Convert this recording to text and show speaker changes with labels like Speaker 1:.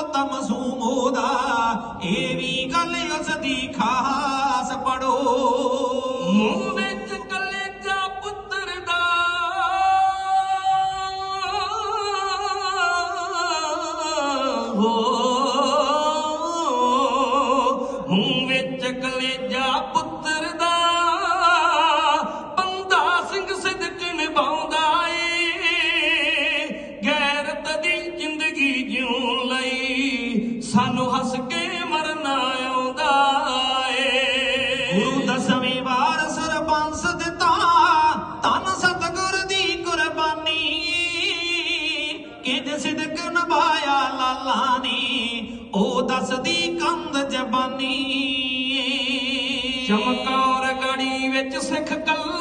Speaker 1: ਮੌਤ ਮਜ਼ੂਮ ਉਹਦਾ। ਇਹ ਵੀ ਗੱਲ ਉਸ ਦੀ ਖਾਸ ਪੜੋ।
Speaker 2: ਮੂੰਹ ਵਿੱਚ ਕਲੇਜਾ ਪੁੱਤਰ ਦਾ। ਹੋ। ਮੂੰਹ ਵਿੱਚ ਪੁੱਤਰ ਦਾ। ਬੰਦਾ ਸਿੰਘ ਸਿੱਧਕ ਨਿਭਾਉਂਦਾ ਏ। ਗੈਰਤ ਦੀ ਜ਼ਿੰਦਗੀ ਜਿਉਂ ਸਾਨੂੰ ਹੱਸ ਕੇ ਮਰਨਾ ਆਉਂਦਾ ਏ।
Speaker 1: ਗੁਰੂ ਦਸਵੀਂ ਵਾਰ ਸਰਬੰਸ ਦਿੱਤਾ ਤਨ ਸਤਗੁਰ ਦੀ ਕੁਰਬਾਨੀ। ਕਿਜ ਸਿਦਕ ਨਭਾਇਆ ਲਾਲਾ ਨੇ, ਉਹ ਦੱਸਦੀ ਕੰਧ ਜ਼ਬਾਨੀ।
Speaker 2: ਚਮਕੌਰ ਗੜੀ ਵਿੱਚ ਸਿੱਖ ਕੱਲਾ